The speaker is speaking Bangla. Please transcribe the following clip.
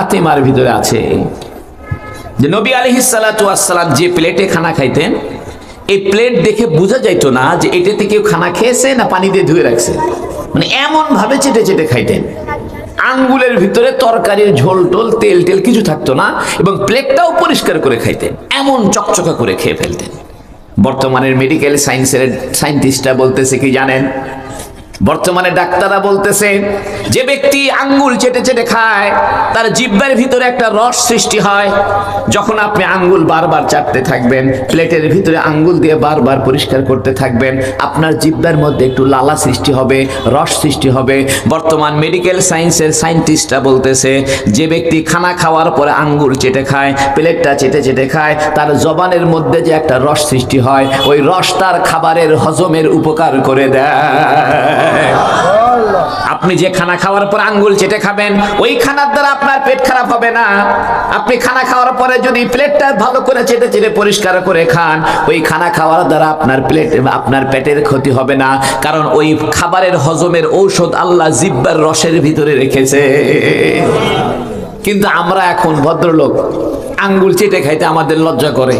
আতিমার ভিতরে আছে। যে নবী আলহিসাল্লাম যে প্লেটে খানা খাইতেন, এই প্লেট দেখে বোঝা যাইতো না যে এটাতে কেউ খানা খেয়েছে না পানি দিয়ে ধুয়ে রাখছে। মানে এমন ভাবে চেটে চেটে খাইতেন। আঙ্গুলের ভিতরে তরকারির ঝোল টোল, তেল টেল কিছু থাকতো না এবং প্লেটটাও পরিষ্কার করে খাইতেন। এমন চকচকা করে খেয়ে ফেলতেন। বর্তমানের মেডিকেল সায়েন্সের সায়েন্টিস্টরা বলতেছে কি জানেন? বর্তমানে ডাক্তাররা বলতেছে, যে ব্যক্তি আঙ্গুল চেটে চেটে খায়, তার জিব্বার ভিতরে একটা রস সৃষ্টি হয়, যখন আপনি আঙ্গুল বারবার চাটতে থাকবেন, প্লেটের ভিতরে আঙ্গুল দিয়ে বারবার পরিষ্কার করতে থাকবেন, আপনার জিব্বার মধ্যে একটু লালা সৃষ্টি হবে, রস সৃষ্টি হবে। বর্তমান মেডিকেল সায়েন্সের সায়েন্টিস্টরা বলতেছে, যে ব্যক্তি খানা খাওয়ার পরে আঙ্গুল চেটে খায়, প্লেটটা চেটে চেটে খায়, তার জবানের মধ্যে যে একটা রস সৃষ্টি হয়, ওই রস তার খাবারের হজমের উপকার করে দেয়। আপনি যে খানা খাওয়ার পর আঙ্গুল চেটে খাবেন, ওই খানার দ্বারা আপনার পেট খারাপ হবে না। আপনি খানা খাওয়ার পরে যদি প্লেটটা ভালো করে চেটে চেটে পরিষ্কার করে খান, ওই খানা খাওয়ার দ্বারা আপনার প্লেট, আপনার পেটের ক্ষতি হবে না। কারণ ওই খাবারের হজমের ঔষধ আল্লাহ জিব্বার রসের ভিতরে রেখেছে। কিন্তু আমরা এখন ভদ্রলোক আঙ্গুল চেটে খাইতে আমাদের লজ্জা করে।